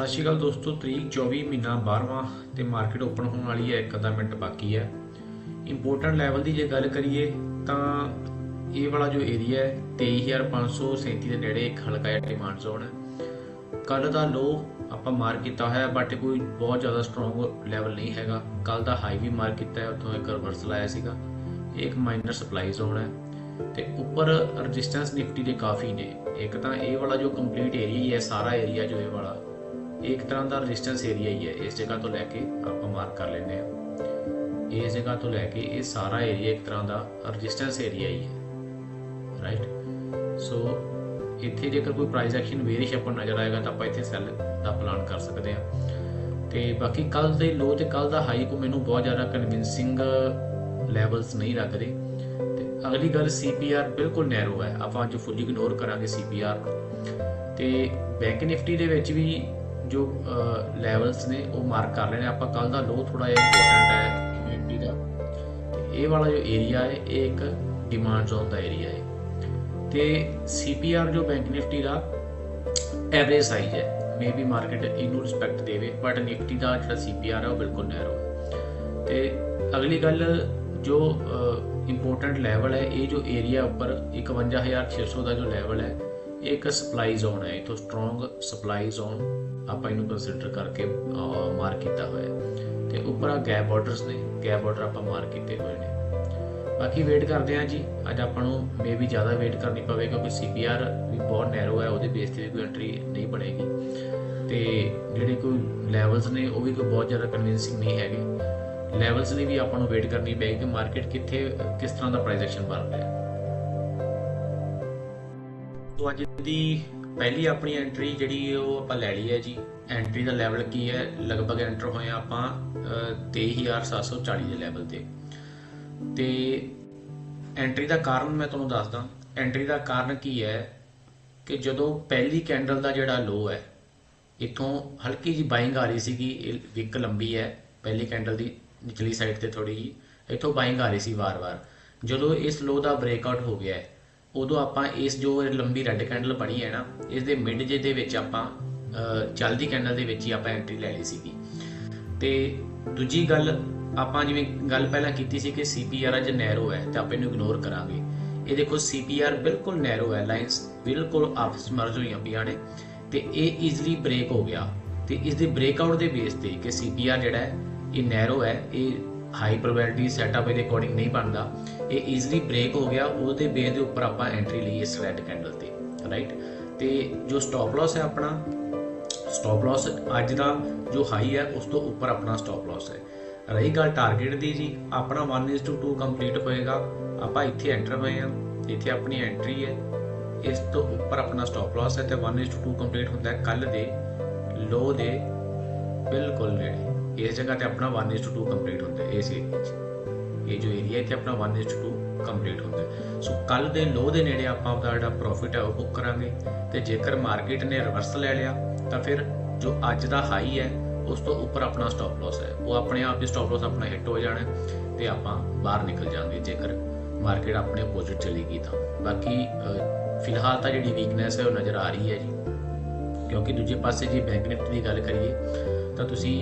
ਸਤਿ ਸ਼੍ਰੀ ਅਕਾਲ ਦੋਸਤੋ, ਤਰੀਕ 24 ਮਹੀਨਾ 12ਵਾਂ ਤੇ ਮਾਰਕੀਟ ਓਪਨ ਹੋਣ ਵਾਲੀ ਹੈ, ਇੱਕ ਅੱਧਾ ਮਿੰਟ ਬਾਕੀ ਹੈ। ਇੰਪੋਰਟੈਂਟ ਲੈਵਲ ਦੀ ਜੇ ਗੱਲ ਕਰੀਏ, ਤਾਂ ਇਹ ਵਾਲਾ ਜੋ ਏਰੀਆ ਹੈ 23537 ਦੇ ਨੇੜੇ ਇੱਕ ਹਲਕਾ ਜਿਹਾ ਡਿਮਾਂਡ ਜ਼ੋਨ ਹੈ। ਕੱਲ ਦਾ ਲੋ ਆਪਾਂ ਮਾਰ ਕੀਤਾ ਹੋਇਆ ਬਟ ਕੋਈ ਬਹੁਤ ਜ਼ਿਆਦਾ ਸਟਰੋਂਗ ਲੈਵਲ ਨਹੀਂ ਹੈਗਾ। ਕੱਲ ਦਾ ਹਾਈ ਵੀ ਮਾਰ ਕੀਤਾ ਹੈ, ਉੱਥੋਂ ਇੱਕ ਰਿਵਰਸਲ ਆਇਆ ਸੀਗਾ। ਇਹ ਇੱਕ ਮਾਈਨਰ ਸਪਲਾਈ ਜ਼ੋਨ ਹੈ। ਤੇ ਉੱਪਰ ਰੈਜ਼ਿਸਟੈਂਸ ਨਿਫਟੀ ਦੇ ਕਾਫੀ ਨੇ। ਇੱਕ ਤਾਂ ਇਹ ਵਾਲਾ ਜੋ ਕੰਪਲੀਟ ਏਰੀਆ ਹੀ ਹੈ, ਸਾਰਾ ਏਰੀਆ ਜੋ ਇਹ ਵਾਲਾ ਇੱਕ ਤਰ੍ਹਾਂ ਦਾ ਰੈਜ਼ਿਸਟੈਂਸ ਏਰੀਆ ਹੀ ਹੈ। ਇਸ ਜਗ੍ਹਾ ਤੋਂ ਲੈ ਕੇ ਆਪਾਂ ਮਾਰਕ ਕਰ ਲੈਂਦੇ ਹਾਂ। ਇਸ ਜਗ੍ਹਾ ਤੋਂ ਲੈ ਕੇ ਇਹ ਸਾਰਾ ਏਰੀਆ ਇੱਕ ਤਰ੍ਹਾਂ ਦਾ ਰੈਜ਼ਿਸਟੈਂਸ ਏਰੀਆ ਹੀ ਹੈ। ਰਾਈਟ ਸੋ ਇੱਥੇ ਜੇਕਰ ਕੋਈ ਪ੍ਰਾਈਸ ਐਕਸ਼ਨ ਵੇਰੀਸ਼ ਆਪਾਂ ਨਜ਼ਰ ਆਏਗਾ ਤਾਂ ਆਪਾਂ ਇੱਥੇ ਸੈੱਲ ਦਾ ਪਲਾਨ ਕਰ ਸਕਦੇ ਹਾਂ। ਤੇ ਬਾਕੀ ਕੱਲ ਦੇ ਲੋ ਤੇ ਕੱਲ ਦਾ ਹਾਈ ਕੋ ਮੈਨੂੰ ਬਹੁਤ ਜ਼ਿਆਦਾ ਕਨਵਿੰਸਿੰਗ ਲੈਵਲਸ ਨਹੀਂ ਲੱਗ ਰਹੇ ਤੇ ਅਗਲੀ ਗੱਲ CPR ਬਿਲਕੁਲ ਨੈਰੋ ਹੈ। ਆਪਾਂ ਅੱਜ ਫੁੱਲੀ ਇਗਨੋਰ ਕਰਾਂਗੇ CPR ਨੂੰ ਤੇ ਬੈਂਕ ਨਿਫਟੀ ਦੇ ਵਿੱਚ ਵੀ ਜੋ ਲੈਵਲਸ ਨੇ, ਉਹ ਮਾਰਕ ਕਰ ਲੈਣੇ। ਆਪਾਂ ਕੱਲ ਦਾ ਲੋ ਥੋੜਾ ਜਿਹਾ ਇੰਪੋਰਟੈਂਟ ਹੈ ਨਿਫਟੀ ਦਾ। ਇਹ ਵਾਲਾ ਜੋ ਏਰੀਆ ਹੈ, ਇਹ ਇੱਕ ਡਿਮਾਂਡ ਜ਼ੋਨ ਦਾ ਏਰੀਆ ਹੈ। ਤੇ CPR ਜੋ ਬੈਂਕ ਨਿਫਟੀ ਦਾ ਐਵਰੇਜ ਸਾਈਜ਼ ਹੈ ਮੇਬੀ ਮਾਰਕੀਟ ਇਹਨੂੰ ਰਿਸਪੈਕਟ ਦੇਵੇ ਬਟ ਨਿਫਟੀ ਦਾ ਜਿਹੜਾ CPR ਹੈ, ਉਹ ਬਿਲਕੁਲ ਨੈਰੋ ਹੈ ਤੇ ਅਗਲੀ ਗੱਲ ਜੋ ਇੰਪੋਰਟੈਂਟ ਲੈਵਲ ਹੈ, ਇਹ ਜੋ ਏਰੀਆ ਉੱਪਰ 51600 ਦਾ ਜੋ ਲੈਵਲ ਹੈ, ਇਹ ਇੱਕ ਸਪਲਾਈ ਜ਼ੋਨ ਹੈ। ਇਥੋਂ ਸਟਰੋਂਗ ਸਪਲਾਈ ਜ਼ੋਨ ਆਪਾਂ ਇਹਨੂੰ ਕੰਸੀਡਰ ਕਰਕੇ ਮਾਰਕ ਕੀਤਾ ਹੋਇਆ ਤੇ ਉੱਪਰ ਆ ਗੈਪ ਬਾਰਡਰਸ ਨੇ ਗੈਪ ਬਾਰਡਰ ਆਪਾਂ ਮਾਰਕ ਕੀਤੇ ਹੋਏ ਨੇ। ਬਾਕੀ ਵੇਟ ਕਰਦੇ ਹਾਂ ਜੀ। ਅੱਜ ਆਪਾਂ ਨੂੰ ਮੇਬੀ ਜ਼ਿਆਦਾ ਵੇਟ ਕਰਨੀ ਪਵੇ ਕਿਉਂਕਿ CPR ਵੀ ਬਹੁਤ ਨੈਰੋ ਹੈ, ਉਹਦੇ ਬੇਸ ਤੇ ਵੀ ਕੋਈ ਐਂਟਰੀ ਨਹੀਂ ਬਣੇਗੀ। ਤੇ ਜਿਹੜੇ ਕੋਈ ਲੈਵਲਸ ਨੇ, ਉਹ ਵੀ ਕੋਈ ਬਹੁਤ ਜ਼ਿਆਦਾ ਕਨਵਿੰਸਿੰਗ ਨਹੀਂ ਹੈਗੇ। ਲੈਵਲਸ ਲਈ ਵੀ ਆਪਾਂ ਨੂੰ ਵੇਟ ਕਰਨੀ ਪਏਗੀ ਕਿ ਮਾਰਕੀਟ ਕਿੱਥੇ, ਕਿਸ ਤਰ੍ਹਾਂ ਦਾ ਪ੍ਰਾਈਸ ਐਕਸ਼ਨ ਬਣ ਰਿਹਾ ਸੋ ਅੱਜ ਦੀ ਪਹਿਲੀ ਆਪਣੀ ਐਂਟਰੀ ਜਿਹੜੀ ਉਹ ਆਪਾਂ ਲੈ ਲਈ ਹੈ ਜੀ। ਐਂਟਰੀ ਦਾ ਲੈਵਲ ਕੀ ਹੈ? ਲਗਭਗ ਐਂਟਰ ਹੋਏ ਹਾਂ ਆਪਾਂ ਅਹ, 23740 ਦੇ ਲੈਵਲ ਤੇ। ਤੇ ਐਂਟਰੀ ਦਾ ਕਾਰਨ ਮੈਂ ਤੁਹਾਨੂੰ ਦੱਸਦਾ। ਐਂਟਰੀ ਦਾ ਕਾਰਨ ਕੀ ਹੈ ਕਿ ਜਦੋਂ ਪਹਿਲੀ ਕੈਂਡਲ ਦਾ ਜਿਹੜਾ ਲੋ ਹੈ ਇਥੋਂ ਹਲਕੀ ਜੀ ਬਾਇੰਗ ਆ ਰਹੀ ਸੀਗੀ ਇਹ ਵਿਕ ਲੰਬੀ ਹੈ ਪਹਿਲੀ ਕੈਂਡਲ ਦੀ ਨਿਚਲੀ ਸਾਈਡ ਤੇ ਥੋੜੀ ਜੀ ਇਥੋਂ ਬਾਇੰਗ ਆ ਰਹੀ ਸੀ ਵਾਰ-ਵਾਰ। ਜਦੋਂ ਇਸ ਲੋ ਦਾ ਬ੍ਰੇਕਆਊਟ ਹੋ ਗਿਆ ਹੈ ਉਦੋਂ ਆਪਾਂ ਇਸ ਜੋ ਲੰਬੀ ਰੈੱਡ ਕੈਂਡਲ ਬਣੀ ਹੈ ਨਾ ਇਸ ਦੇ ਮਿਡ ਜੇ ਦੇ ਵਿੱਚ ਆਪਾਂ ਅਹ, ਚੱਲਦੀ ਕੈਂਡਲ ਦੇ ਵਿੱਚ ਹੀ ਆਪਾਂ ਐਂਟਰੀ ਲੈ ਲਈ ਸੀਗੀ। ਤੇ ਦੂਜੀ ਗੱਲ ਆਪਾਂ ਜਿਵੇਂ ਗੱਲ ਪਹਿਲਾਂ ਕੀਤੀ ਸੀ ਕਿ CPR ਅੱਜ ਨੈਰੋ ਹੈ ਤੇ ਆਪਾਂ ਇਹਨੂੰ ਇਗਨੋਰ ਕਰਾਂਗੇ। ਇਹ ਦੇਖੋ CPR ਬਿਲਕੁਲ ਨੈਰੋ ਹੈ ਲਾਈਨਸ ਬਿਲਕੁਲ ਆਪਸ ਮਰਜ ਹੋਈਆਂ ਪਈਆਂ ਨੇ ਤੇ ਇਹ ਈਜ਼ੀਲੀ ਬ੍ਰੇਕ ਹੋ ਗਿਆ। ਤੇ ਇਸ ਦੇ ਬ੍ਰੇਕਆਊਟ ਦੇ ਬੇਸ ਤੇ ਕਿ CPR ਜਿਹੜਾ ਹੈ ਇਹ ਨੈਰੋ ਹੈ ਇਹ ਹਾਈ ਪ੍ਰੋਬੈਬਿਲਿਟੀ ਸੈਟਅਪ ਇਹਦੇ ਅਕੋਰਡਿੰਗ ਨਹੀਂ ਬਣਦਾ। ਇਹ ਈਜ਼ੀਲੀ ਬ੍ਰੇਕ ਹੋ ਗਿਆ ਉਹਦੇ ਬੇਸ ਦੇ ਉੱਪਰ ਆਪਾਂ ਐਂਟਰੀ ਲਈ ਇਸ ਰੈੱਡ ਕੈਂਡਲ ਤੇ ਰਾਈਟ ਤੇ ਜੋ ਸਟਾਪ ਲਾਸ ਹੈ ਆਪਣਾ ਸਟਾਪ ਲਾਸ ਅੱਜ ਦਾ ਜੋ ਹਾਈ ਹੈ, ਉਸ ਤੋਂ ਉੱਪਰ ਆਪਣਾ ਸਟਾਪ ਲਾਸ ਹੈ। ਰਹੀ ਗੱਲ ਟਾਰਗੇਟ ਦੀ ਜੀ, ਆਪਣਾ 1:2 ਕੰਪਲੀਟ ਹੋਏਗਾ, ਆਪਾਂ ਇੱਥੇ ਐਂਟਰ ਹੋਏ ਆ ਇੱਥੇ ਆਪਣੀ ਐਂਟਰੀ ਹੈ, ਇਸ ਤੋਂ ਉੱਪਰ ਆਪਣਾ ਸਟਾਪ ਲਾਸ ਹੈ ਤੇ 1:2 ਕੰਪਲੀਟ ਹੁੰਦਾ ਹੈ ਕੱਲ ਦੇ ਲੋ ਦੇ, ਬਿਲਕੁਲ ਨੇੜੇ ਇਸ ਜਗ੍ਹਾ ਤੇ ਆਪਣਾ 1:2 ਕੰਪਲੀਟ ਹੁੰਦਾ ਹੈ ਇਸ ਏਰੀਆ 'ਚ ਇਹ ਜੋ ਏਰੀਆ ਇੱਥੇ ਆਪਣਾ 1:2 ਕੰਪਲੀਟ ਹੁੰਦਾ ਸੋ ਕੱਲ ਦੇ ਲੋ ਦੇ ਨੇੜੇ ਆਪਾਂ ਆਪਦਾ ਜਿਹੜਾ ਪ੍ਰੋਫਿਟ ਹੈ ਉਹ ਬੁੱਕ ਕਰਾਂਗੇ। ਤੇ ਜੇਕਰ ਮਾਰਕੀਟ ਨੇ ਰਿਵਰਸ ਲੈ ਲਿਆ, ਤਾਂ ਫਿਰ ਜੋ ਅੱਜ ਦਾ ਹਾਈ ਹੈ, ਉਸ ਤੋਂ ਉੱਪਰ ਆਪਣਾ ਸਟਾਪ ਲਾਸ ਹੈ। ਉਹ ਆਪਣੇ ਆਪ ਹੀ ਸਟਾਪ ਲਾਸ ਆਪਣਾ ਹਿੱਟ ਹੋ ਜਾਣਾ ਹੈ ਤੇ ਆਪਾਂ ਬਾਹਰ ਨਿਕਲ ਜਾਵਾਂਗੇ ਜੇਕਰ ਮਾਰਕੀਟ ਆਪਣੇ ਅਪੋਜਿਟ ਚਲੇਗੀ ਤਾਂ। ਬਾਕੀ ਫਿਲਹਾਲ ਤਾਂ ਜਿਹੜੀ ਵੀਕਨੈਸ ਹੈ ਉਹ ਨਜ਼ਰ ਆ ਰਹੀ ਹੈ ਜੀ। ਕਿਉਂਕਿ ਦੂਜੇ ਪਾਸੇ ਜੇ ਬੈਂਕ ਨਿਫਟੀ ਦੀ ਗੱਲ ਕਰੀਏ ਤਾਂ ਤੁਸੀਂ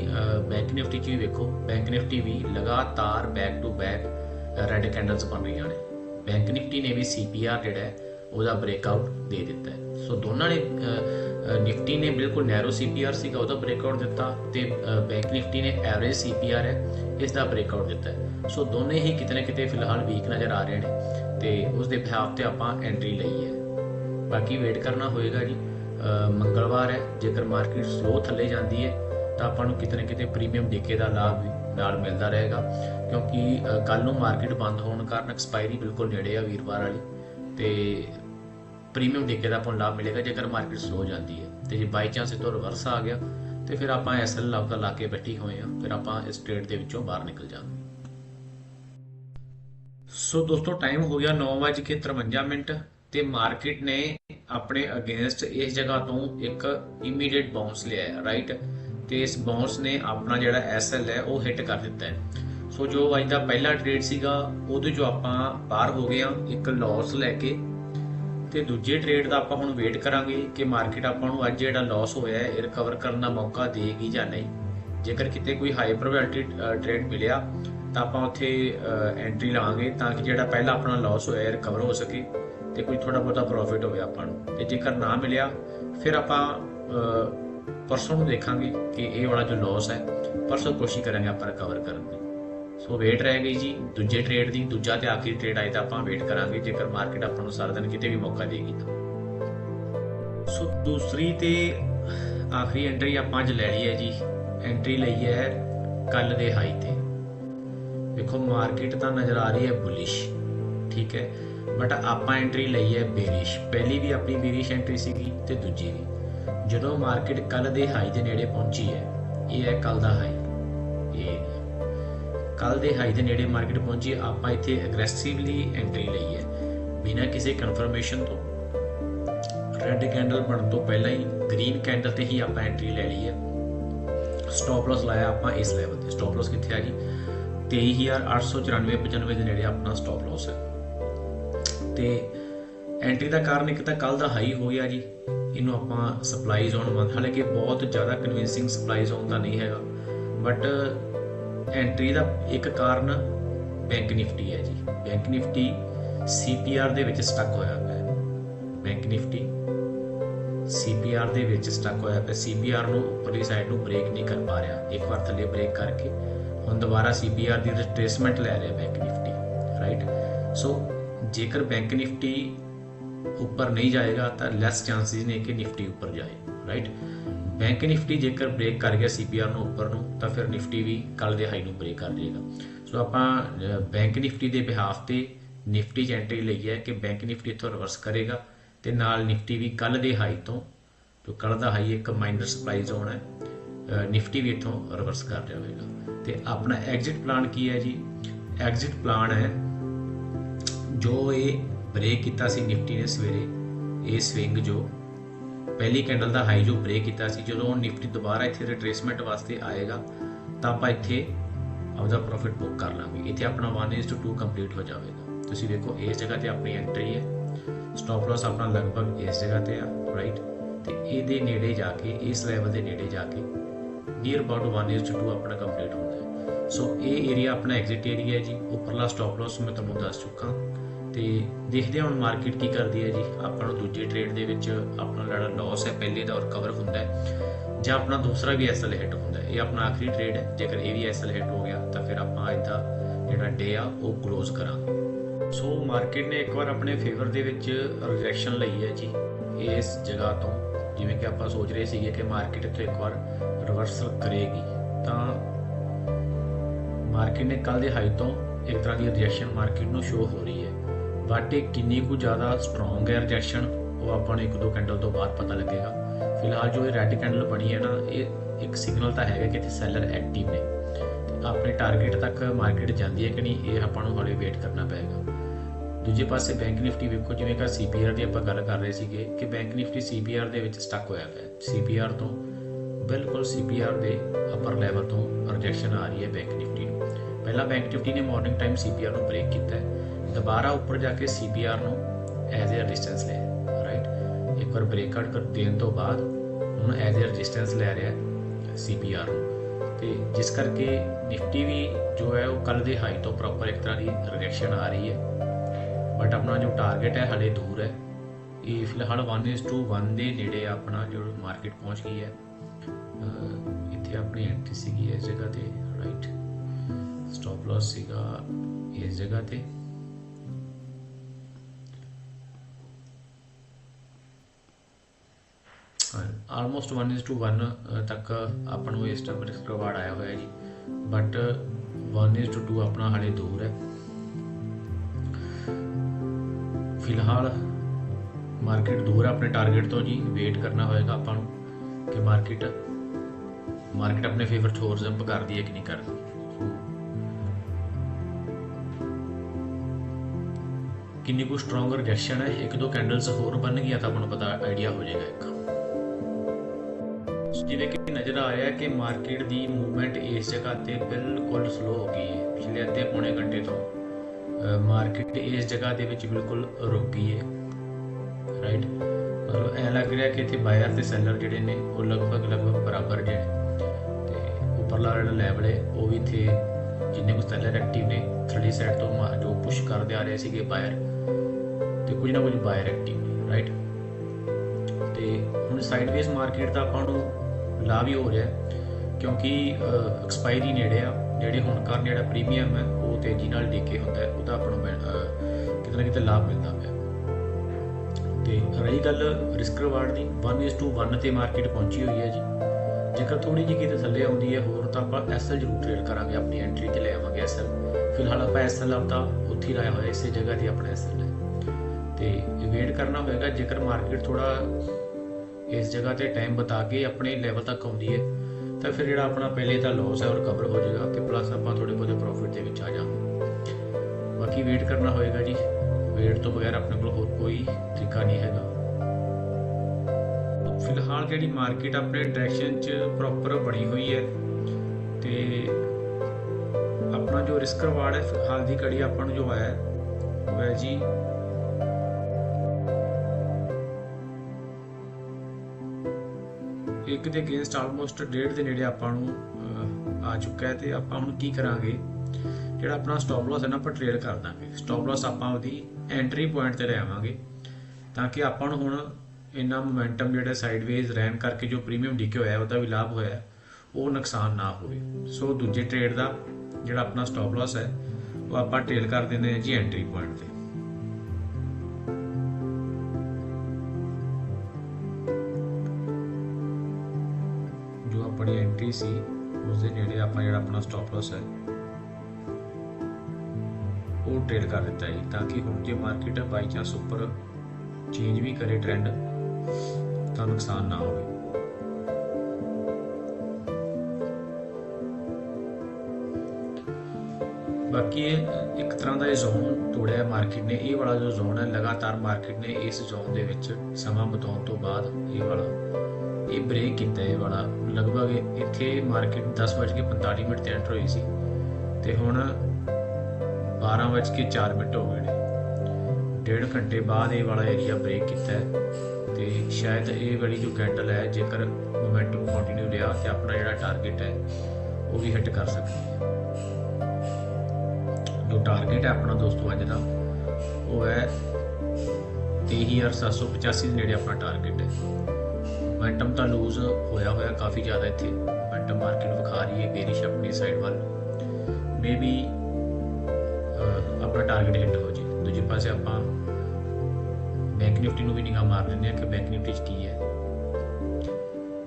ਬੈਂਕ ਨਿਫਟੀ 'ਚ ਵੀ ਵੇਖੋ, ਬੈਂਕ ਨਿਫਟੀ ਵੀ ਲਗਾਤਾਰ back to back red candles ਬਣ ਰਹੀਆਂ ਨੇ। ਬੈਂਕ ਨਿਫਟੀ ਨੇ ਵੀ CPR ਜਿਹੜਾ ਹੈ, ਉਹਦਾ ਬ੍ਰੇਕਆਊਟ ਦੇ ਦਿੱਤਾ ਹੈ। ਸੋ ਦੋਨਾਂ ਨੇ ਨਿਫਟੀ ਨੇ ਬਿਲਕੁਲ ਨੈਰੋ CPR ਸੀਗਾ, ਉਹਦਾ ਬ੍ਰੇਕਆਊਟ ਦਿੱਤਾ ਤੇ ਬੈਂਕ ਨਿਫਟੀ ਨੇ ਐਵਰੇਜ CPR ਹੈ ਇਸ ਦਾ ਬ੍ਰੇਕਆਊਟ ਦਿੱਤਾ ਹੈ। ਸੋ ਦੋਨੇ ਹੀ ਕਿਤੇ ਨਾ ਕਿਤੇ ਫਿਲਹਾਲ ਵੀਕ ਨਜ਼ਰ ਆ ਰਹੇ ਨੇ ਤੇ ਉਸ ਦੇ ਬਿਹਾਫ ਤੇ ਆਪਾਂ ਐਂਟਰੀ ਲਈ ਹੈ। ਬਾਕੀ ਵੇਟ ਕਰਨਾ ਹੋਏਗਾ ਜੀ। ਮੰਗਲਵਾਰ ਹੈ, ਜੇਕਰ ਮਾਰਕੀਟ ਸਲੋ ਥੱਲੇ ਜਾਂਦੀ ਹੈ ਤਾਂ ਆਪਾਂ ਨੂੰ ਕਿਤੇ ਨਾ ਕਿਤੇ ਪ੍ਰੀਮੀਅਮ ਡਿਕੇ ਦਾ ਲਾਭ ਨਾਲ ਮਿਲਦਾ ਰਹੇਗਾ। ਕਿਉਂਕਿ ਕੱਲ ਨੂੰ ਮਾਰਕੀਟ ਬੰਦ ਹੋਣ ਕਾਰਨ ਐਕਸਪਾਇਰੀ ਬਿਲਕੁਲ ਨੇੜੇ ਆ ਵੀਰਵਾਰ ਵਾਲੀ। ਤੇ ਪ੍ਰੀਮੀਅਮ ਡਿਕੇ ਦਾ ਆਪਾਂ ਨੂੰ ਲਾਭ ਮਿਲੇਗਾ ਜੇਕਰ ਮਾਰਕੀਟ ਸਲੋ ਜਾਂਦੀ ਹੈ। ਤੇ ਜੇ ਬਾਈ ਚਾਂਸ ਇਹ ਤੋਂ ਰਿਵਰਸ ਆ ਗਿਆ, ਤੇ ਫਿਰ ਆਪਾਂ ਐਸਐਲ ਲਾਭ ਦਾ ਲਾ ਕੇ ਬੈਠੀ ਹੋਏ ਆ ਫਿਰ ਆਪਾਂ ਇਸ ਟ੍ਰੇਡ ਦੇ ਵਿੱਚੋਂ ਬਾਹਰ ਨਿਕਲ ਜਾਵਾਂਗੇ। ਸੋ ਦੋਸਤੋ ਟਾਈਮ ਹੋ ਗਿਆ 9:53 ਮਿੰਟ ਤੇ ਮਾਰਕੀਟ ਨੇ ਆਪਣੇ ਅਗੇਂਸਟ ਇਸ ਜਗ੍ਹਾ ਤੋਂ ਇੱਕ ਇਮੀਡੀਏਟ ਬਾਉਂਸ ਲਿਆ ਹੈ ਰਾਈਟ ਤੇ ਇਸ ਬਾਉਂਸ ਨੇ ਆਪਣਾ ਜਿਹੜਾ ਐਸਐਲ ਹੈ, ਉਹ ਹਿੱਟ ਕਰ ਦਿੱਤਾ ਹੈ। ਸੋ ਜੋ ਅੱਜ ਦਾ ਪਹਿਲਾ ਟ੍ਰੇਡ ਸੀਗਾ, ਉਹਦੇ ਚੋਂ ਆਪਾਂ ਬਾਹਰ ਹੋ ਗਏ ਆ ਇੱਕ ਲਾਸ ਲੈ ਕੇ। ਤੇ ਦੂਜੇ ਟ੍ਰੇਡ ਦਾ ਆਪਾਂ ਹੁਣ ਵੇਟ ਕਰਾਂਗੇ ਕਿ ਮਾਰਕੀਟ ਆਪਾਂ ਨੂੰ ਅੱਜ ਜਿਹੜਾ ਲਾਸ ਹੋਇਆ ਹੈ, ਇਹ ਰਿਕਵਰ ਕਰਨ ਦਾ ਮੌਕਾ ਦੇਗੀ ਜਾਂ ਨਹੀਂ। ਜੇਕਰ ਕਿਤੇ ਕੋਈ ਹਾਈ ਪ੍ਰੋਬੈਬਿਲਿਟੀ ਟ੍ਰੇਡ ਮਿਲਿਆ, ਤਾਂ ਆਪਾਂ ਉੱਥੇ ਐਂਟਰੀ ਲਾਵਾਂਗੇ ਤਾਂ ਕਿ ਜਿਹੜਾ ਪਹਿਲਾਂ ਆਪਣਾ ਲਾਸ ਹੋਇਆ ਹੈ ਰਿਕਵਰ ਹੋ ਸਕੇ ਤੇ ਕੋਈ ਥੋੜਾ ਬਹੁਤਾ ਪ੍ਰੋਫਿਟ ਹੋਵੇ ਆਪਾਂ ਨੂੰ। ਤੇ ਜੇਕਰ ਨਾ ਮਿਲਿਆ, ਫਿਰ ਆਪਾਂ ਪਰਸੋਂ ਨੂੰ ਦੇਖਾਂਗੇ ਕਿ ਇਹ ਵਾਲਾ ਜੋ ਲਾਸ ਹੈ, ਪਰਸੋਂ ਕੋਸ਼ਿਸ਼ ਕਰਾਂਗੇ ਆਪਾਂ ਰਿਕਵਰ ਕਰਨ ਦੀ। ਸੋ ਵੇਟ ਰਹਿ ਗਈ ਜੀ, ਦੂਜੇ ਟ੍ਰੇਡ ਦੀ, ਦੂਜਾ ਤੇ ਆਖਰੀ ਟ੍ਰੇਡ ਆਏ ਤਾਂ ਆਪਾਂ ਵੇਟ ਕਰਾਂਗੇ, ਜੇਕਰ ਮਾਰਕੀਟ ਆਪਾਂ ਨੂੰ ਸਾਰਾ ਦਿਨ ਕਿਤੇ ਵੀ ਮੌਕਾ ਦੇਗੀ ਤਾਂ। ਸੋ ਦੂਸਰੀ ਤੇ ਆਖਰੀ ਐਂਟਰੀ ਆਪਾਂ ਅੱਜ ਲੈ ਲਈ ਹੈ ਜੀ। ਐਂਟਰੀ ਲਈ ਹੈ ਕੱਲ ਦੇ ਹਾਈ ਤੇ। ਦੇਖੋ ਮਾਰਕੀਟ ਤਾਂ ਨਜ਼ਰ ਆ ਰਹੀ ਹੈ ਬੁਲਿਸ਼ ਠੀਕ ਹੈ? ਬਟ ਆਪਾਂ ਐਂਟਰੀ ਲਈ ਹੈ ਬੇਰਿਸ਼ ਪਹਿਲੀ ਵੀ ਆਪਣੀ ਬੇਰਿਸ਼ ਐਂਟਰੀ ਸੀਗੀ ਤੇ ਦੂਜੀ ਵੀ। ਜਦੋਂ ਮਾਰਕੀਟ ਕੱਲ ਦੇ ਹਾਈ ਦੇ ਨੇੜੇ ਪਹੁੰਚੀ ਹੈ, ਇਹ ਹੈ ਕੱਲ ਦਾ ਹਾਈ। ਇਹ ਕੱਲ ਦੇ ਹਾਈ ਦੇ ਨੇੜੇ ਮਾਰਕੀਟ ਪਹੁੰਚੀ, ਆਪਾਂ ਇੱਥੇ ਐਗਰੈਸਿਵਲੀ ਐਂਟਰੀ ਲਈ ਹੈ, ਬਿਨਾਂ ਕਿਸੇ ਕਨਫਰਮੇਸ਼ਨ ਤੋਂ। ਰੈੱਡ ਕੈਂਡਲ ਬਣਨ ਤੋਂ ਪਹਿਲਾਂ ਹੀ ਗ੍ਰੀਨ ਕੈਂਡਲ ਤੇ ਹੀ ਆਪਾਂ ਐਂਟਰੀ ਲੈ ਲਈ ਹੈ। ਸਟਾਪ ਲਾਸ ਲਾਇਆ ਆਪਾਂ ਇਸ ਲੈਵਲ ਤੇ। ਸਟਾਪ ਲਾਸ ਕਿੱਥੇ ਆ ਜੀ 23894 95 ਦੇ ਨੇੜੇ ਆਪਣਾ ਸਟਾਪ ਲਾਸ ਹੈ। ਤੇ ਐਂਟਰੀ ਦਾ ਕਾਰਨ ਇੱਕ ਤਾਂ ਕੱਲ ਦਾ ਹਾਈ ਹੋ ਗਿਆ ਜੀ। ਇਹਨੂੰ ਆਪਾਂ ਸਪਲਾਈ ਜ਼ੋਨ ਮੰਨ ਹਾਲਾਂਕਿ ਬਹੁਤ ਜ਼ਿਆਦਾ ਕਨਵਿੰਸਿੰਗ ਸਪਲਾਈ ਜ਼ੋਨ ਤਾਂ ਨਹੀਂ ਹੈਗਾ। ਬਟ ਐਂਟਰੀ ਦਾ ਇੱਕ ਕਾਰਨ ਬੈਂਕ ਨਿਫਟੀ ਹੈ ਜੀ। ਬੈਂਕ ਨਿਫਟੀ ਸੀਪੀਆਰ ਦੇ ਵਿੱਚ ਸਟਕ ਹੋਇਆ ਪਿਆ ਹੈ। ਬੈਂਕ ਨਿਫਟੀ ਸੀਪੀਆਰ ਦੇ ਵਿੱਚ ਸਟਕ ਹੋਇਆ ਪਿਆ। ਸੀਪੀਆਰ ਨੂੰ ਉੱਪਰਲੀ ਸਾਈਡ ਨੂੰ ਬ੍ਰੇਕ ਨਹੀਂ ਕਰ ਪਾ ਰਿਹਾ। ਇੱਕ ਵਾਰ ਥੱਲੇ ਬ੍ਰੇਕ ਕਰਕੇ ਹੁਣ ਦੁਬਾਰਾ ਸੀਪੀਆਰ ਦੀ ਰਿਟਰੇਸਮੈਂਟ ਲੈ ਰਿਹਾ ਬੈਂਕ ਨਿਫਟੀ ਰਾਈਟ ਸੋ ਜੇਕਰ ਬੈਂਕ ਨਿਫਟੀ ਉੱਪਰ ਨਹੀਂ ਜਾਏਗਾ ਤਾਂ ਲੈਸ ਚਾਂਸਸ ਨੇ ਕਿ ਨਿਫਟੀ ਉੱਪਰ ਜਾਏ ਰਾਈਟ ਬੈਂਕ ਨਿਫਟੀ ਜੇਕਰ ਬ੍ਰੇਕ ਕਰ ਗਿਆ ਸੀਪੀਆਰ ਨੂੰ ਉੱਪਰ ਨੂੰ, ਤਾਂ ਫਿਰ ਨਿਫਟੀ ਵੀ ਕੱਲ ਦੇ ਹਾਈ ਨੂੰ ਬ੍ਰੇਕ ਕਰ ਦੇਗਾ ਸੋ ਆਪਾਂ ਬੈਂਕ ਨਿਫਟੀ ਦੇ ਬਿਹਾਫ ਤੇ ਨਿਫਟੀ ਚ ਐਂਟਰੀ ਲਈ ਹੈ ਕਿ ਬੈਂਕ ਨਿਫਟੀ ਇੱਥੋਂ ਰਿਵਰਸ ਕਰੇਗਾ ਤੇ ਨਾਲ ਨਿਫਟੀ ਵੀ ਕੱਲ ਦੇ ਹਾਈ ਤੋਂ, ਜੋ ਕੱਲ ਦਾ ਹਾਈ ਇੱਕ ਮਾਈਨਰ ਸਪਲਾਈ ਜ਼ੋਨ ਹੈ ਨਿਫਟੀ ਵੀ ਇੱਥੋਂ ਰਿਵਰਸ ਕਰ ਜਾਵੇਗਾ ਤੇ ਆਪਣਾ ਐਗਜ਼ਿਟ ਪਲਾਨ ਕੀ ਹੈ ਜੀ? ਐਗਜ਼ਿਟ ਪਲਾਨ ਹੈ ਜੋ ਇਹ ਬ੍ਰੇਕ ਕੀਤਾ ਸੀ ਨਿਫਟੀ ਨੇ ਸਵੇਰੇ, ਇਹ ਸਵਿੰਗ ਜੋ ਪਹਿਲੀ ਕੈਂਡਲ ਦਾ ਹਾਈ ਜੋ ਬ੍ਰੇਕ ਕੀਤਾ ਸੀ, ਜਦੋਂ ਨਿਫਟੀ ਦੁਬਾਰਾ ਇੱਥੇ ਰਿਟਰੇਸਮੈਂਟ ਵਾਸਤੇ ਆਏਗਾ, ਤਾਂ ਆਪਾਂ ਇੱਥੇ ਆਪਦਾ ਪ੍ਰੋਫਿਟ ਬੁੱਕ ਕਰ ਲਾਂਗੇ। ਇੱਥੇ ਆਪਣਾ 1:2 ਕੰਪਲੀਟ ਹੋ ਜਾਵੇਗਾ। ਤੁਸੀਂ ਦੇਖੋ ਇਸ ਜਗ੍ਹਾ ਤੇ ਆਪਣੀ ਐਂਟਰੀ ਹੈ। ਸਟਾਪ ਲਾਸ ਆਪਣਾ ਲਗਭਗ ਇਸ ਜਗ੍ਹਾ ਤੇ ਆ ਰਾਈਟ ਤੇ ਇਹਦੇ ਨੇੜੇ ਜਾ ਕੇ, ਇਸ ਲੈਵਲ ਦੇ ਨੇੜੇ ਜਾ ਕੇ ਨੀਅਰ ਅਬਾਊਟ 1:2 ਆਪਣਾ ਕੰਪਲੀਟ ਹੁੰਦਾ ਹੈ। ਸੋ ਇਹ ਏਰੀਆ ਆਪਣਾ ਐਗਜ਼ਿਟ ਏਰੀਆ ਹੈ ਜੀ। ਉੱਪਰਲਾ ਸਟਾਪ ਲਾਸ ਮੈਂ ਤੁਹਾਨੂੰ ਦੱਸ ਚੁੱਕਾ। ਤੇ ਦੇਖਦੇ ਹਾਂ ਹੁਣ ਮਾਰਕੀਟ ਕੀ ਕਰਦੀ ਹੈ ਜੀ। ਆਪਾਂ ਨੂੰ ਦੂਜੇ ਟ੍ਰੇਡ ਦੇ ਵਿੱਚ ਆਪਣਾ ਜਿਹੜਾ ਲਾਸ ਹੈ, ਪਹਿਲੇ ਦਾ ਔਰ ਕਵਰ ਹੁੰਦਾ ਹੈ। ਜਾਂ ਆਪਣਾ ਦੂਸਰਾ ਵੀ ਐਸਐਲ ਹਿੱਟ ਹੁੰਦਾ ਹੈ। ਇਹ ਆਪਣਾ ਆਖਰੀ ਟ੍ਰੇਡ ਹੈ। ਜੇਕਰ ਇਹ ਵੀ ਐਸਐਲ ਹਿੱਟ ਹੋ ਗਿਆ, ਤਾਂ ਫਿਰ ਆਪਾਂ ਅੱਜ ਦਾ ਜਿਹੜਾ ਡੇ ਆ, ਉਹ ਕਲੋਜ਼ ਕਰਾਂਗੇ। ਸੋ ਮਾਰਕੀਟ ਨੇ ਇੱਕ ਵਾਰ ਆਪਣੇ ਫੇਵਰ ਦੇ ਵਿੱਚ ਰਿਜੈਕਸ਼ਨ ਲਈ ਹੈ ਜੀ, ਇਸ ਜਗ੍ਹਾ ਤੋਂ। ਜਿਵੇਂ ਕਿ ਆਪਾਂ ਸੋਚ ਰਹੇ ਸੀਗੇ ਕਿ ਮਾਰਕੀਟ ਇੱਥੇ ਇੱਕ ਵਾਰ ਰਿਵਰਸਲ ਕਰੇਗੀ, ਤਾਂ ਮਾਰਕੀਟ ਨੇ ਕੱਲ ਦੇ ਹਾਈ ਤੋਂ ਇੱਕ ਤਰ੍ਹਾਂ ਦੀ ਰਿਜੈਕਸ਼ਨ ਮਾਰਕੀਟ ਨੂੰ ਸ਼ੋ ਹੋ ਰਹੀ ਹੈ। ਬਟ ਇਹ ਕਿੰਨੀ ਕੁ ਜ਼ਿਆਦਾ ਸਟਰੋਂਗ ਹੈ ਰਿਜੈਕਸ਼ਨ ਉਹ ਆਪਾਂ ਨੂੰ ਇੱਕ ਦੋ ਕੈਂਡਲ ਤੋਂ ਬਾਅਦ ਪਤਾ ਲੱਗੇਗਾ। ਫਿਲਹਾਲ ਜੋ ਇਹ ਰੈੱਡ ਕੈਂਡਲ ਬਣੀ ਹੈ ਨਾ, ਇਹ ਇੱਕ ਸਿਗਨਲ ਤਾਂ ਹੈਗਾ ਕਿ ਇੱਥੇ ਸੈਲਰ ਐਕਟਿਵ ਨੇ। ਆਪਣੇ ਟਾਰਗੇਟ ਤੱਕ ਮਾਰਕੀਟ ਜਾਂਦੀ ਹੈ ਕਿ ਨਹੀਂ, ਇਹ ਆਪਾਂ ਨੂੰ ਹਲੇ ਵੇਟ ਕਰਨਾ ਪਏਗਾ। ਦੂਜੇ ਪਾਸੇ ਬੈਂਕ ਨਿਫਟੀ ਵੇਖੋ, ਜਿਵੇਂ ਕਿ ਸੀਪੀਆਰ ਦੀ ਆਪਾਂ ਗੱਲ ਕਰ ਰਹੇ ਸੀਗੇ ਕਿ ਬੈਂਕ ਨਿਫਟੀ ਸੀਪੀਆਰ ਦੇ ਵਿੱਚ ਸਟਕ ਹੋਇਆ ਪਿਆ। ਸੀਪੀਆਰ ਤੋਂ ਬਿਲਕੁਲ ਸੀਪੀਆਰ ਦੇ ਅਪਰ ਲੈਵਲ ਤੋਂ ਰਿਜੈਕਸ਼ਨ ਆ ਰਹੀ ਹੈ ਬੈਂਕ ਨਿਫਟੀ ਨੂੰ। ਪਹਿਲਾਂ ਬੈਂਕ ਨਿਫਟੀ ਨੇ ਮਾਰਨਿੰਗ ਟਾਈਮ ਸੀਪੀਆਰ ਨੂੰ ਬ੍ਰੇਕ ਕੀਤਾ ਹੈ। ਦੁਬਾਰਾ ਉੱਪਰ ਜਾ ਕੇ ਸੀਪੀਆਰ ਨੂੰ ਐਜ਼ ਅ ਰੈਜ਼ਿਸਟੈਂਸ ਲੈ ਰਾਈਟ ਇੱਕ ਵਾਰ ਬ੍ਰੇਕ ਆਊਟ ਕਰ, ਦੇਣ ਤੋਂ ਬਾਅਦ ਹੁਣ ਐਜ਼ ਅ ਰੈਜ਼ਿਸਟੈਂਸ ਲੈ ਰਿਹਾ ਹੈ ਸੀਪੀਆਰ ਨੂੰ। ਤੇ ਜਿਸ ਕਰਕੇ ਨਿਫਟੀ ਵੀ ਜੋ ਹੈ ਉਹ ਕੱਲ ਦੇ ਹਾਈ ਤੋਂ ਪ੍ਰੋਪਰ ਇੱਕ ਤਰ੍ਹਾਂ ਦੀ ਰਿਐਕਸ਼ਨ ਆ ਰਹੀ ਹੈ। ਬਟ ਆਪਣਾ ਜੋ ਟਾਰਗੇਟ ਹੈ ਹਲੇ ਦੂਰ ਹੈ। ਇਹ ਫਿਲਹਾਲ 1:1 ਦੇ ਨੇੜੇ ਆਪਣਾ ਜੋ ਮਾਰਕੀਟ ਪਹੁੰਚ ਗਈ ਹੈ। ਇੱਥੇ ਆਪਣੀ ਐਂਟਰੀ ਸੀਗੀ ਇਸ ਜਗ੍ਹਾ ਤੇ ਰਾਈਟ ਸਟਾਪ ਲਾਸ ਸੀਗਾ ਇਸ ਜਗ੍ਹਾ ਤੇ। ਆਲਮੋਸਟ 1:1 ਅਹ ਤੱਕ ਆਪਾਂ ਨੂੰ ਇਸ ਟਾਈਮ ਰਿਸਕ ਰਿਵਾਰਡ ਆਇਆ ਹੋਇਆ ਜੀ ਬਟ 1:2 ਆਪਣਾ ਹਾਲੇ ਦੂਰ ਹੈ ਫਿਲਹਾਲ ਮਾਰਕੀਟ ਦੂਰ ਹੈ ਆਪਣੇ ਟਾਰਗੇਟ ਤੋਂ ਜੀ ਵੇਟ ਕਰਨਾ ਹੋਏਗਾ ਆਪਾਂ ਨੂੰ ਕਿ ਮਾਰਕੀਟ ਮਾਰਕੀਟ ਆਪਣੇ ਫੇਵਰ ਚ ਹੋਰ ਜੰਪ ਕਰਦੀ ਹੈ ਕਿ ਨਹੀਂ ਕਰਦੀ ਕਿੰਨੀ ਕੁ ਸਟਰੋਂਗ ਰਿਜੈਕਸ਼ਨ ਹੈ ਇੱਕ ਦੋ ਕੈਂਡਲਸ ਹੋਰ ਬਣ ਗਿਆ ਤਾਂ ਆਪਾਂ ਨੂੰ ਪਤਾ ਆਈਡੀਆ ਹੋ ਜਾਏਗਾ ਇੱਕ ਜਿਵੇਂ ਕਿ ਨਜ਼ਰ ਆ ਰਿਹਾ ਕਿ ਮਾਰਕੀਟ ਦੀ ਮੂਵਮੈਂਟ ਇਸ ਜਗ੍ਹਾ ਤੇ ਬਿਲਕੁਲ ਸਲੋ ਹੋ ਗਈ ਹੈ। ਪਿਛਲੇ ਅੱਧੇ ਪੌਣੇ ਘੰਟੇ ਤੋਂ ਮਾਰਕੀਟ ਇਸ ਜਗ੍ਹਾ ਦੇ ਵਿੱਚ ਬਿਲਕੁਲ ਰੁਕ ਗਈ ਹੈ। ਰਾਈਟ ਮਤਲਬ ਐ ਲੱਗ ਰਿਹਾ ਕਿ ਇੱਥੇ ਬਾਇਰ ਤੇ ਸੈਲਰ ਜਿਹੜੇ ਨੇ, ਉਹ ਲਗਭਗ ਲਗਭਗ ਬਰਾਬਰ ਜਿਹੜੇ ਤੇ ਉੱਪਰਲਾ ਜਿਹੜਾ ਲੈਵਲ ਹੈ, ਉਹ ਵੀ ਇੱਥੇ ਜਿੰਨੇ ਕੁ ਸੈਲਰ ਐਕਟਿਵ ਨੇ ਥਰਡੀ ਸਾਈਡ ਤੋਂ ਮਾ- ਜੋ ਪੁਸ਼ ਕਰਦੇ ਆ ਰਹੇ ਸੀਗੇ ਬਾਇਰ ਤੇ ਕੁਝ ਨਾ ਕੁਝ ਬਾਇਰ ਐਕਟਿਵ ਨੇ। ਰਾਈਟ ਤੇ ਹੁਣ ਸਾਈਡਵੇਜ਼ ਮਾਰਕੀਟ ਦਾ ਆਪਾਂ ਨੂੰ ਲਾਭ ਹੀ ਹੋ ਰਿਹਾ ਕਿਉਂਕਿ ਐਕਸਪਾਇਰੀ ਨੇੜੇ ਆ, ਜਿਹੜੇ ਹੁਣ ਕਾਰਨ ਜਿਹੜਾ ਪ੍ਰੀਮੀਅਮ ਹੈ, ਉਹ ਤੇਜ਼ੀ ਨਾਲ ਡੀਕੇ ਹੁੰਦਾ ਹੈ, ਉਹਦਾ ਆਪਾਂ ਨੂੰ ਕਿਤੇ ਨਾ ਕਿਤੇ ਲਾਭ ਮਿਲਦਾ ਪਿਆ। ਤੇ ਰਹੀ ਗੱਲ ਰਿਸਕ ਰਿਵਾਰਡ ਦੀ 1:1 ਤੇ ਮਾਰਕੀਟ ਪਹੁੰਚੀ ਹੋਈ ਹੈ ਜੀ। ਜੇਕਰ ਥੋੜੀ ਜਿਹੀ ਕਿਤੇ ਥੱਲੇ ਆਉਂਦੀ ਹੈ, ਹੋਰ ਤਾਂ ਆਪਾਂ ਐਸਐਲ ਜ਼ਰੂਰ ਟ੍ਰੇਡ ਕਰਾਂਗੇ, ਆਪਣੀ ਐਂਟਰੀ ਤੇ ਲੈ ਆਵਾਂਗੇ ਐਸਐਲ ਫਿਲਹਾਲ ਆਪਾਂ ਐਸਐਲ ਆਪਦਾ ਉੱਥੇ ਹੀ ਲਾਇਆ ਹੋਇਆ, ਇਸੇ ਜਗ੍ਹਾ ਤੇ ਆਪਣਾ ਐਸਐਲ ਹੈ। ਤੇ ਵੇਟ ਕਰਨਾ ਹੋਏਗਾ ਜੇਕਰ ਮਾਰਕੀਟ ਥੋੜਾ ਇਸ ਜਗ੍ਹਾ ਤੇ ਟਾਈਮ ਬਤਾ ਕੇ ਆਪਣੇ ਲੈਵਲ ਤੱਕ ਆਉਂਦੀ ਹੈ। ਤਾਂ ਫਿਰ ਜਿਹੜਾ ਆਪਣਾ ਪਹਿਲੇ ਤਾਂ ਲਾਸ ਹੈ ਉਹ ਰਿਕਵਰ ਹੋ ਜਾਏਗਾ ਤੇ ਪਲੱਸ ਆਪਾਂ ਥੋੜੇ ਬਹੁਤੇ ਪ੍ਰੋਫਿਟ ਦੇ ਵਿੱਚ ਆ ਜਾਵਾਂਗੇ। ਬਾਕੀ ਵੇਟ ਕਰਨਾ ਹੋਏਗਾ ਜੀ। ਵੇਟ ਤੋਂ ਬਗੈਰ ਆਪਣੇ ਕੋਲ ਹੋਰ ਕੋਈ ਤਰੀਕਾ ਨਹੀਂ ਹੈਗਾ। ਫਿਲਹਾਲ ਜਿਹੜੀ ਮਾਰਕੀਟ ਆਪਣੇ ਡਾਇਰੈਕਸ਼ਨ 'ਚ ਪ੍ਰੋਪਰ ਬਣੀ ਹੋਈ ਹੈ ਤੇ ਆਪਣਾ ਜੋ ਰਿਸਕ ਰਿਵਾਰਡ ਹੈ ਫਿਲਹਾਲ ਦੀ ਘੜੀ ਆਪਾਂ ਨੂੰ ਜੋ ਆਇਆ ਹੈ, ਉਹ ਹੈ ਜੀ ਇੱਕ ਦੇ ਅਗੇਂਸਟ ਆਲਮੋਸਟ ਡੇਢ ਦੇ ਨੇੜੇ ਆਪਾਂ ਨੂੰ ਆ ਚੁੱਕਾ ਹੈ ਤੇ ਆਪਾਂ ਹੁਣ ਕੀ ਕਰਾਂਗੇ? ਜਿਹੜਾ ਆਪਣਾ ਸਟਾਪ ਲਾਸ ਹੈ ਨਾ, ਆਪਾਂ ਟ੍ਰੇਲ ਕਰ ਦਾਂਗੇ। ਸਟਾਪ ਲਾਸ ਆਪਾਂ ਉਹਦੀ ਐਂਟਰੀ ਪੁਆਇੰਟ ਤੇ ਲੈ ਆਵਾਂਗੇ, ਤਾਂ ਕਿ ਆਪਾਂ ਨੂੰ ਹੁਣ ਇੰਨਾ ਮੋਮੈਂਟਮ ਜਿਹੜਾ ਸਾਈਡਵੇਜ਼ ਰਹਿਣ ਕਰਕੇ ਜੋ ਪ੍ਰੀਮੀਅਮ ਡੀਕੇ ਹੋਇਆ, ਉਹਦਾ ਵੀ ਲਾਭ ਹੋਇਆ, ਉਹ ਨੁਕਸਾਨ ਨਾ ਹੋਵੇ। ਸੋ ਦੂਜੇ ਟ੍ਰੇਡ ਦਾ ਜਿਹੜਾ ਆਪਣਾ ਸਟਾਪ ਲਾਸ ਹੈ, ਉਹ ਆਪਾਂ ਟ੍ਰੇਲ ਕਰ ਦਿੰਦੇ ਹਾਂ ਜੀ ਐਂਟਰੀ ਪੁਆਇੰਟ ਤੇ। ਆਪਣੀ ਸੀ ਉਸ ਦੇ ਨੇੜੇ ਆਪਾਂ ਜਿਹੜਾ ਆਪਣਾ ਸਟਾਪ ਲਾਸ ਹੈ, ਉਹ ਟ੍ਰੇਡ ਕਰ ਦਿੱਤਾ ਹੈ ਤਾਂ ਕਿ ਹੁਣ ਜੇ ਮਾਰਕੀਟ ਬਾਈ ਚਾਂਸ ਉੱਪਰ ਚੇਂਜ ਵੀ ਕਰੇ ਟ੍ਰੈਂਡ ਤਾਂ ਨੁਕਸਾਨ ਨਾ ਹੋਵੇ। ਬਾਕੀ ਇੱਕ ਤਰ੍ਹਾਂ ਦਾ ਇਹ ਜ਼ੋਨ ਤੋੜਿਆ ਮਾਰਕੀਟ ਨੇ, ਇਹ ਵਾਲਾ ਜੋ ਜ਼ੋਨ ਹੈ, ਲਗਾਤਾਰ ਮਾਰਕੀਟ ਨੇ ਇਸ ਜ਼ੋਨ ਦੇ ਵਿੱਚ ਸਮਾਂ ਬਿਤਾਉਣ ਤੋਂ ਬਾਅਦ ਇਹ ਵਾਲਾ। ਇਹ ਬ੍ਰੇਕ ਕੀਤਾ ਇਹ ਵਾਲਾ। ਲਗਭਗ ਇੱਥੇ ਮਾਰਕੀਟ 10:45 ਮਿੰਟ ਤੇ ਐਂਟਰ ਹੋਈ ਸੀ। ਤੇ ਹੁਣ 12:04 ਮਿੰਟ ਹੋ ਗਏ ਨੇ। ਡੇਢ ਘੰਟੇ ਬਾਅਦ ਇਹ ਵਾਲਾ ਏਰੀਆ ਬ੍ਰੇਕ ਕੀਤਾ ਹੈ। ਤੇ ਸ਼ਾਇਦ ਇਹ ਵਾਲੀ ਜੋ ਕੈਂਡਲ ਹੈ, ਜੇਕਰ ਮੋਮੈਂਟਮ ਕੰਟੀਨਿਊ ਰਿਹਾ ਤੇ ਆਪਣਾ ਜਿਹੜਾ ਟਾਰਗੇਟ ਹੈ, ਉਹ ਵੀ ਹਿੱਟ ਕਰ ਸਕਦੀ ਹੈ। ਜੋ ਟਾਰਗੇਟ ਹੈ ਆਪਣਾ ਦੋਸਤੋ ਅੱਜ ਦਾ, ਉਹ ਹੈ 23785 ਦੇ ਨੇੜੇ ਆਪਣਾ ਟਾਰਗੇਟ ਹੈ। ਮੈਂਟਮ ਤਾਂ ਲੂਜ਼ ਹੋਇਆ ਹੋਇਆ ਕਾਫੀ ਜ਼ਿਆਦਾ ਇੱਥੇ। ਮੈਂਟਮ ਮਾਰਕੀਟ ਵਿਖਾ ਰਹੀ ਹੈ ਬੇਰਿਸ਼ ਆਪਣੀ ਸਾਈਡ ਵੱਲ। ਮੇਬੀ ਆਪਣਾ ਟਾਰਗੇਟ ਹਿੱਟ ਹੋ ਜੇ। ਦੂਜੇ ਪਾਸੇ ਆਪਾਂ ਬੈਂਕ ਨਿਫਟੀ ਨੂੰ ਵੀ ਨਿਗਾਹ ਮਾਰ ਲੈਂਦੇ ਆ ਕਿ ਬੈਂਕ ਨਿਫਟੀ 'ਚ ਕੀ ਹੈ।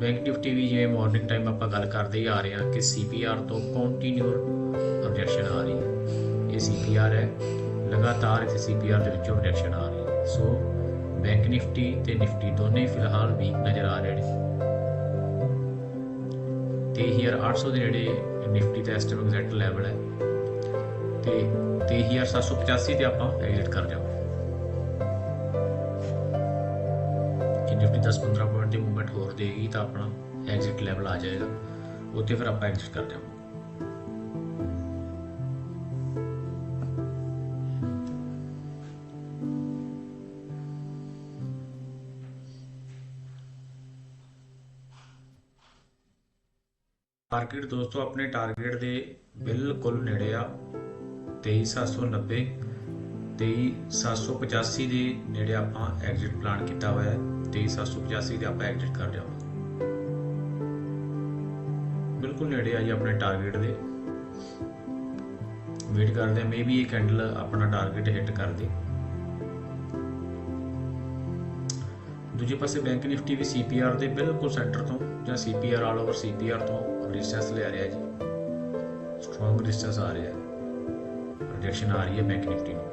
ਬੈਂਕ ਨਿਫਟੀ ਵੀ ਜਿਵੇਂ ਮਾਰਨਿੰਗ ਟਾਈਮ ਆਪਾਂ ਗੱਲ ਕਰਦੇ ਹੀ ਆ ਰਹੇ ਹਾਂ ਕਿ ਸੀਪੀਆਰ ਤੋਂ ਕੰਟੀਨਿਊ ਰਿਜੈਕਸ਼ਨ ਆ ਰਹੀ ਹੈ। ਇਹ ਸੀਪੀਆਰ ਹੈ। ਲਗਾਤਾਰ ਇੱਥੇ ਸੀਪੀਆਰ ਦੇ ਵਿੱਚੋਂ ਰਿਜੈਕਸ਼ਨ ਆ ਰਹੀ ਹੈ। ਸੋ ਬੈਂਕ ਨਿਫਟੀ ਤੇ ਨਿਫਟੀ ਦੋਨੇ ਫਿਲਹਾਲ ਵੀਕ ਨਜ਼ਰ ਆ ਰਹੇ ਨੇ। 23800 ਦੇ ਨੇੜੇ ਨਿਫਟੀ ਦਾ ਐਸਟੀਮੇਟ ਐਗਜ਼ੈਕਟ ਲੈਵਲ ਹੈ ਤੇ 23785 ਤੇ ਆਪਾਂ ਐਗਜ਼ਿਟ ਕਰ ਜਾਵਾਂ ਕਿ ਨਿਫਟੀ 10-15 ਪੁਆਇੰਟ ਦੀ ਮੂਵਮੈਂਟ ਹੋਰ ਦੇਗੀ ਤਾਂ ਆਪਣਾ ਐਗਜ਼ਿਟ ਲੈਵਲ ਆ ਜਾਏਗਾ। ਉੱਥੇ ਫਿਰ ਆਪਾਂ ਐਗਜ਼ਿਟ ਕਰ ਜਾਵਾਂਗੇ ਮਾਰਕੀਟ ਦੋਸਤੋ, ਆਪਣੇ ਟਾਰਗੇਟ ਦੇ ਬਿਲਕੁਲ ਨੇੜੇ ਆ। 23790 23785 ਦੇ ਨੇੜੇ ਆਪਾਂ ਐਗਜ਼ਿਟ ਪਲਾਨ ਕੀਤਾ ਹੋਇਆ ਹੈ। 23785 ਦੇ ਆਪਾਂ ਐਗਜ਼ਿਟ ਕਰ ਜਾਵਾਂਗੇ ਬਿਲਕੁਲ ਨੇੜੇ ਆ ਜੀ ਆਪਣੇ ਟਾਰਗੇਟ ਦੇ। ਵੇਟ ਕਰਦੇ ਆ ਮੇਬੀ ਇਹ ਕੈਂਡਲ ਆਪਣਾ ਟਾਰਗੇਟ ਹਿੱਟ ਕਰ ਦੇ। ਦੂਜੇ ਪਾਸੇ ਬੈਂਕ ਨਿਫਟੀ ਵੀ ਸੀਪੀਆਰ ਦੇ ਬਿਲਕੁਲ ਸੈਂਟਰ ਤੋਂ ਜਾਂ ਸੀਪੀਆਰ ਆਲ ਓਵਰ ਸੀਪੀਆਰ ਤੋਂ ਰੈਜ਼ਿਸਟੈਂਸ ਲੈ ਰਿਹਾ ਜੀ। ਸਟਰੋਂਗ ਰੈਜ਼ਿਸਟੈਂਸ ਆ ਰਿਹਾ ਹੈ ਰਿਜੈਕਸ਼ਨ ਆ ਰਹੀ ਹੈ ਬੈਂਕ ਨਿਫਟੀ ਨੂੰ।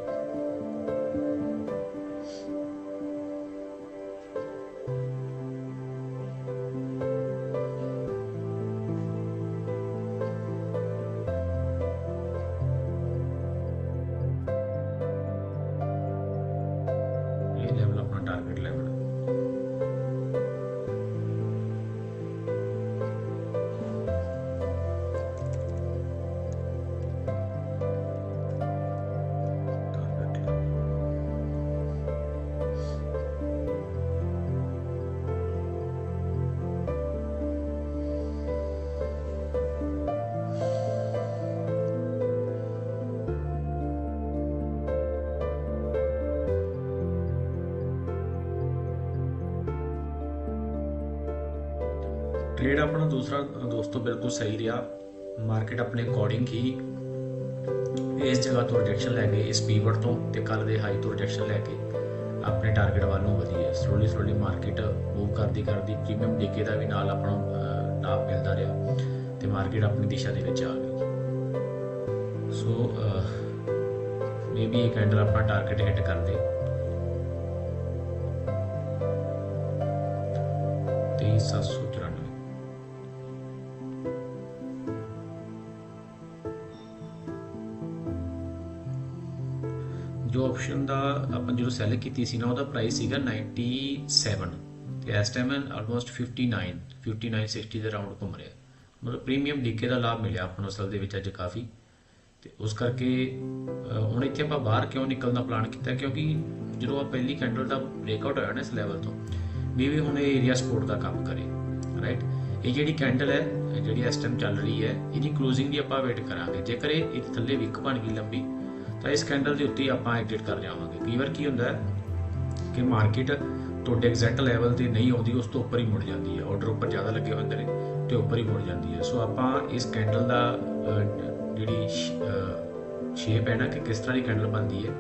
ਟ੍ਰੇਡ ਆਪਣਾ ਦੂਸਰਾ ਦੋਸਤੋ ਬਿਲਕੁਲ ਸਹੀ ਰਿਹਾ। ਮਾਰਕੀਟ ਆਪਣੇ ਅਕੋਰਡਿੰਗ ਹੀ ਇਸ ਜਗ੍ਹਾ ਤੋਂ ਰਿਜੈਕਸ਼ਨ ਲੈ ਕੇ, ਇਸ ਪੀਵਟ ਤੋਂ ਤੇ ਕੱਲ ਦੇ ਹਾਈ ਤੋਂ ਰਿਜੈਕਸ਼ਨ ਲੈ ਕੇ ਆਪਣੇ ਟਾਰਗੇਟ ਵੱਲ ਨੂੰ ਵਧੀ ਹੈ। ਸਲੋਲੀ ਸਲੋਲੀ ਮਾਰਕੀਟ ਮੂਵ ਕਰਦੀ ਕਰਦੀ ਪ੍ਰੀਮੀਅਮ ਡੀਕੇ ਦਾ ਵੀ ਨਾਲ ਆਪਾਂ ਨੂੰ ਮਿਲਦਾ ਰਿਹਾ ਤੇ ਮਾਰਕੀਟ ਆਪਣੀ ਦਿਸ਼ਾ ਦੇ ਵਿੱਚ ਆ ਗਈ। ਸੋ ਮੇਬੀ ਇਹ ਕੈਂਡਲ ਆਪਣਾ ਟਾਰਗੇਟ ਹਿੱਟ ਕਰ ਦੇ 23794 ਜੋ ਆਪਸ਼ਨ ਦਾ ਆਪਾਂ ਜਦੋਂ ਸੈਲ ਕੀਤੀ ਸੀ ਨਾ, ਉਹਦਾ ਪ੍ਰਾਈਸ ਸੀਗਾ 97 ਤੇ ਇਸ ਟਾਈਮ ਆਲਮੋਸਟ 59 59 60 ਦੇ ਰਾਉਂਡ ਘੁੰਮ ਰਿਹਾ। ਮਤਲਬ ਪ੍ਰੀਮੀਅਮ ਡੀਕੇ ਦਾ ਲਾਭ ਮਿਲਿਆ ਆਪਾਂ ਨੂੰ ਅਸਲ ਦੇ ਵਿੱਚ ਅੱਜ ਕਾਫੀ। ਤੇ ਉਸ ਕਰਕੇ ਹੁਣ ਇੱਥੇ ਆਪਾਂ ਬਾਹਰ ਕਿਉਂ ਨਿਕਲਣਾ ਪਲਾਨ ਕੀਤਾ? ਕਿਉਂਕਿ ਜਦੋਂ ਆ ਪਹਿਲੀ ਕੈਂਡਲ ਦਾ ਬ੍ਰੇਕਆਊਟ ਹੋਇਆ ਨਾ ਇਸ ਲੈਵਲ ਤੋਂ, ਵੀ ਵੀ ਹੁਣ ਇਹ ਏਰੀਆ ਸਪੋਰਟ ਦਾ ਕੰਮ ਕਰੇ ਰਾਈਟ ਇਹ ਜਿਹੜੀ ਕੈਂਡਲ ਹੈ, ਜਿਹੜੀ ਇਸ ਟਾਈਮ ਚੱਲ ਰਹੀ ਹੈ, ਇਹਦੀ ਕਲੋਜ਼ਿੰਗ ਦੀ ਆਪਾਂ ਵੇਟ ਕਰਾਂਗੇ। ਜੇਕਰ ਇਹ ਥੱਲੇ ਵਿਕ ਬਣ ਗਈ ਲੰਬੀ ਤਾਂ ਇਸ ਕੈਂਡਲ ਦੇ ਉੱਤੇ ਹੀ ਆਪਾਂ ਐਗਜ਼ਿਟ ਕਰ ਜਾਵਾਂਗੇ। ਕਈ ਵਾਰ ਕੀ ਹੁੰਦਾ ਕਿ ਮਾਰਕੀਟ ਤੁਹਾਡੇ ਐਗਜ਼ੈਕਟ ਲੈਵਲ ਤੇ ਨਹੀਂ ਆਉਂਦੀ ਉਸ ਤੋਂ ਉੱਪਰ ਹੀ ਮੁੜ ਜਾਂਦੀ ਹੈ। ਆਰਡਰ ਉੱਪਰ ਜ਼ਿਆਦਾ ਲੱਗੇ ਹੁੰਦੇ ਨੇ ਤੇ ਉੱਪਰ ਹੀ ਮੁੜ ਜਾਂਦੀ ਹੈ। ਸੋ ਆਪਾਂ ਇਸ ਕੈਂਡਲ ਦਾ ਅਹ, ਜਿਹੜੀ ਸ਼ੇਪ ਹੈ ਨਾ ਕਿ ਕਿਸ ਤਰ੍ਹਾਂ ਦੀ ਕੈਂਡਲ ਬਣਦੀ ਹੈ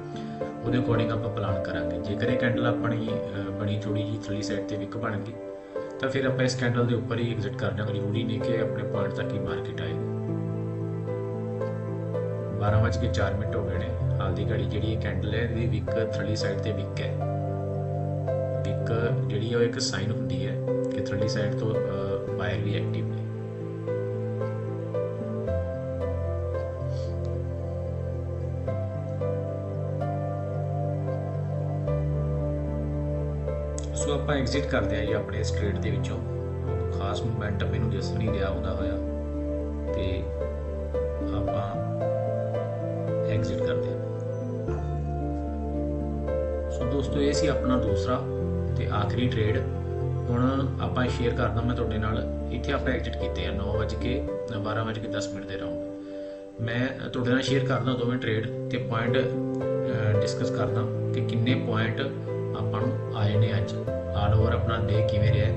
ਉਹਦੇ ਅਕੋਰਡਿੰਗ ਆਪਾਂ ਪਲਾਨ ਕਰਾਂਗੇ। ਜੇਕਰ ਇਹ ਕੈਂਡਲ ਆਪਣੀ ਬਣੀ ਥੋੜੀ ਜੀ ਥੱਲੀ ਸਾਈਡ ਤੇ ਵਿਕ ਬਣ ਗਈ ਤਾਂ ਫਿਰ ਆਪਾਂ ਇਸ ਕੈਂਡਲ ਦੇ ਉੱਪਰ ਹੀ ਐਗਜ਼ਿਟ ਕਰ ਜਾਵਾਂਗੇ। ਜ਼ਰੂਰੀ ਨਹੀਂ ਕਿ ਆਪਣੇ ਪੁਆਇੰਟ ਤੱਕ ਹੀ ਮਾਰਕੀਟ ਆਏ। 12:04 ਮਿੰਟ ਹੋ ਗਏ ਨੇ। ਹਾਲ ਦੀ ਘੜੀ ਜਿਹੜੀ ਇਹ ਕੈਂਡਲ ਹੈ, ਇਹਦੀ ਵਿਕ ਥੱਲੀ ਸਾਈਡ ਤੇ ਵਿਕ ਹੈ। ਵਿਕ ਜਿਹੜੀ ਹੈ ਉਹ ਇੱਕ ਸਾਈਨ ਹੁੰਦੀ ਹੈ ਕਿ ਥਰਲੀ ਸਾਈਡ ਤੋਂ ਬਾਇਰ ਵੀ ਐਕਟਿਵ ਨੇ। ਸੋ ਆਪਾਂ ਐਗਜ਼ਿਟ ਕਰਦੇ ਹਾਂ ਜੀ ਆਪਣੇ ਸਟ੍ਰੇਟ ਦੇ ਵਿੱਚੋਂ। ਖਾਸ ਮੋਮੈਂਟਮ ਮੈਨੂੰ ਦਿਸ ਨਹੀਂ ਰਿਹਾ ਹੁੰਦਾ ਹੋਇਆ। ਸੀ ਆਪਣਾ ਦੂਸਰਾ ਤੇ ਆਖਰੀ ਟ੍ਰੇਡ ਹੁਣ ਆਪਾਂ ਸ਼ੇਅਰ ਕਰਦਾ ਮੈਂ ਤੁਹਾਡੇ ਨਾਲ। ਇੱਥੇ ਆਪਾਂ ਐਗਜ਼ਿਟ ਕੀਤੇ ਆ 9 ਵਜੇ ਕੇ 12 ਵਜੇ ਕੇ 10 ਮਿੰਟ ਦੇ ਰਾਉਂਡ ਮੈਂ ਤੁਹਾਡੇ ਨਾਲ ਸ਼ੇਅਰ ਕਰਦਾ ਦੋਵੇਂ ਟ੍ਰੇਡ ਤੇ ਪੁਆਇੰਟ ਡਿਸਕਸ ਕਰਦਾ ਕਿ ਕਿੰਨੇ ਪੁਆਇੰਟ ਆਪਾਂ ਨੂੰ ਆਏ ਨੇ ਅੱਜ। ਆਲ ਓਵਰ ਆਪਣਾ ਡੇ ਕਿਵੇਂ ਰਿਹਾ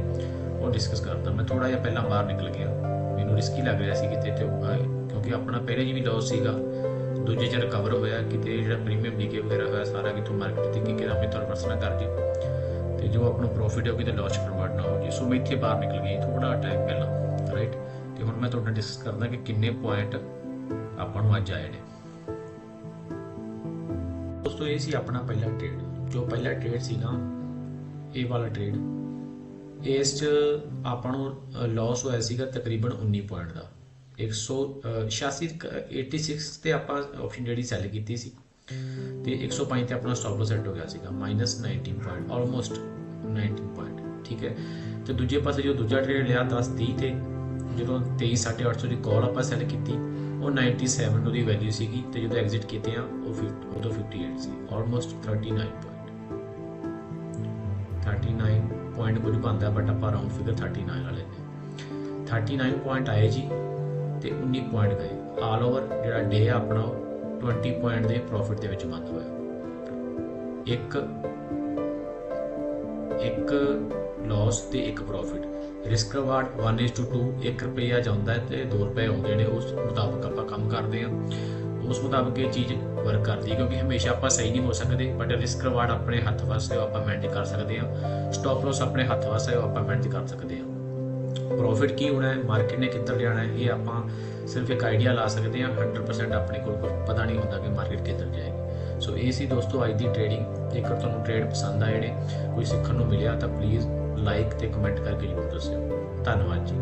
ਉਹ ਡਿਸਕਸ ਕਰਦਾ। ਮੈਂ ਥੋੜਾ ਜਿਹਾ ਪਹਿਲਾਂ ਬਾਹਰ ਨਿਕਲ ਗਿਆ। ਮੈਨੂੰ ਰਿਸਕੀ ਲੱਗ ਰਿਹਾ ਸੀ ਕਿਤੇ ਤੇ ਕਿਉਂਕਿ ਆਪਣਾ ਪਹਿਲੇ ਜੀ ਵੀ ਲਾਸ ਸੀਗਾ ਦੂਜੇ ਚ ਰਿਕਵਰ ਹੋਇਆ, ਕਿਤੇ ਜਿਹੜਾ ਪ੍ਰੀਮੀਅਮ ਡੀਕੇ ਵਗੈਰਾ ਹੋਇਆ, ਸਾਰਾ ਕਿਥੋਂ ਮਾਰਕੀਟ ਤੇ ਕੀ ਕਿਹਦਾ ਮੈਂ ਤੁਹਾਨੂੰ ਪਰਸਨਲ ਕਰ ਜੀ ਤੇ ਜੋ ਆਪਣਾ ਪ੍ਰੋਫਿਟ ਹੈ ਉਹ ਕਿਤੇ ਲਾਸ ਕਨਵਰਟ ਨਾ ਹੋ ਜੇ ਸੋ ਮੈਂ ਇੱਥੇ ਬਾਹਰ ਨਿਕਲ ਗਿਆ ਥੋੜਾ ਟਾਈਮ ਪਹਿਲਾਂ ਰਾਈਟ ਤੇ ਹੁਣ ਮੈਂ ਤੁਹਾਡਾ ਡਿਸਕਸ ਕਰਦਾ ਕਿ ਕਿੰਨੇ ਪੁਆਇੰਟ ਆਪਾਂ ਨੂੰ ਅੱਜ ਆਏ ਨੇ। ਦੋਸਤੋ, ਇਹ ਸੀ ਆਪਣਾ ਪਹਿਲਾ ਟ੍ਰੇਡ ਜੋ ਪਹਿਲਾ ਟ੍ਰੇਡ ਸੀ ਨਾ, ਇਹ ਵਾਲਾ ਟ੍ਰੇਡ ਇਸ ਚ ਆਪਾਂ ਨੂੰ ਲਾਸ ਹੋਇਆ ਸੀਗਾ ਤਕਰੀਬਨ 19 ਪੁਆਇੰਟ ਦਾ। 186 86 ਤੇ ਆਪਾਂ ਆਪਸ਼ਨ ਜਿਹੜੀ ਸੈਲ ਕੀਤੀ ਸੀ। ਤੇ 105 ਤੇ ਆਪਣਾ ਸਟਾਪ ਲਾਸ ਸੈੱਟ ਹੋ ਗਿਆ ਸੀਗਾ -19 ਪੁਆਇੰਟ ਆਲਮੋਸਟ 19 ਪੁਆਇੰਟ ਠੀਕ ਹੈ। ਤੇ ਦੂਜੇ ਪਾਸੇ ਜੋ ਦੂਜਾ ਟ੍ਰੇਡ ਲਿਆ 10 30 ਤੇ, ਜਦੋਂ 23 ਦੀ ਕਾਲ ਆਪਾਂ ਸੈਲ ਕੀਤੀ, ਉਹ 97 ਉਹਦੀ ਵੈਲਿਊ ਸੀਗੀ ਤੇ ਜਦੋਂ ਐਗਜ਼ਿਟ ਕੀਤੇ ਆ, ਉਹ 50 ਉਦੋਂ 58 ਸੀ ਆਲਮੋਸਟ 39 ਪੁਆਇੰਟ 39 ਪੁਆਇੰਟ ਕੁਝ ਬੰਦਾ ਬਟ ਆਪਾਂ ਰਾਉਂਡ ਫਿਗਰ 39 ਵਾਲੇ ਨੇ। 39 ਪੁਆਇੰਟ ਆਏ ਜੀ ਤੇ 19 ਪੁਆਇੰਟ ਗਏ। ਆਲ ਓਵਰ ਜਿਹੜਾ ਡੇ ਆ ਆਪਣਾ ਉਹ 20 ਪੁਆਇੰਟ ਦੇ ਪ੍ਰੋਫਿਟ ਦੇ ਵਿੱਚ ਬੰਦ ਹੋਇਆ। ਇੱਕ ਇੱਕ ਲਾਸ ਤੇ ਇੱਕ ਪ੍ਰੋਫਿਟ ਰਿਸਕ ਰਿਵਾਰਡ 1:2 1 ਰੁਪਿਆ ਜਾਂਦਾ ਹੈ ਤੇ 2 ਰੁਪਏ ਆਉਂਦੇ ਨੇ, ਉਸ ਮੁਤਾਬਕ ਆਪਾਂ ਕੰਮ ਕਰਦੇ ਹਾਂ। ਉਸ ਮੁਤਾਬਕ ਇਹ ਚੀਜ਼ ਵਰਕ ਕਰਦੀ ਹੈ, ਕਿਉਂਕਿ ਹਮੇਸ਼ਾ ਆਪਾਂ ਸਹੀ ਨਹੀਂ ਹੋ ਸਕਦੇ ਬਟ ਰਿਸਕ ਰਿਵਾਰਡ ਆਪਣੇ ਹੱਥ ਵਾਸਤੇ ਆਪਾਂ ਮੈਨੇਜ ਕਰ ਸਕਦੇ ਹਾਂ। ਸਟਾਪ ਲਾਸ ਆਪਣੇ ਹੱਥ ਵਾਸਤੇ ਉਹ ਆਪਾਂ ਮੈਨੇਜ ਕਰ ਸਕਦੇ ਹਾਂ। ਪ੍ਰੋਫਿਟ ਕੀ ਹੋਣਾ ਹੈ? ਮਾਰਕੀਟ ਨੇ ਕਿੱਧਰ ਜਾਣਾ ਹੈ? ਇਹ ਆਪਾਂ ਸਿਰਫ ਇੱਕ ਆਈਡੀਆ ਲਾ ਸਕਦੇ ਹਾਂ। 100% ਆਪਣੇ ਕੋਲ ਕੋਈ ਪਤਾ ਨਹੀਂ ਹੁੰਦਾ ਕਿ ਮਾਰਕੀਟ ਕਿੱਧਰ ਜਾਏਗੀ। ਸੋ ਇਹ ਸੀ ਦੋਸਤੋ ਅੱਜ ਦੀ ਟ੍ਰੇਡਿੰਗ ਜੇਕਰ ਤੁਹਾਨੂੰ ਟ੍ਰੇਡ ਪਸੰਦ ਆਏ ਨੇ, ਕੋਈ ਸਿੱਖਣ ਨੂੰ ਮਿਲਿਆ ਤਾਂ ਪਲੀਜ਼ ਲਾਈਕ ਤੇ ਕਮੈਂਟ ਕਰਕੇ ਜ਼ਰੂਰ ਦੱਸਿਓ। ਧੰਨਵਾਦ ਜੀ।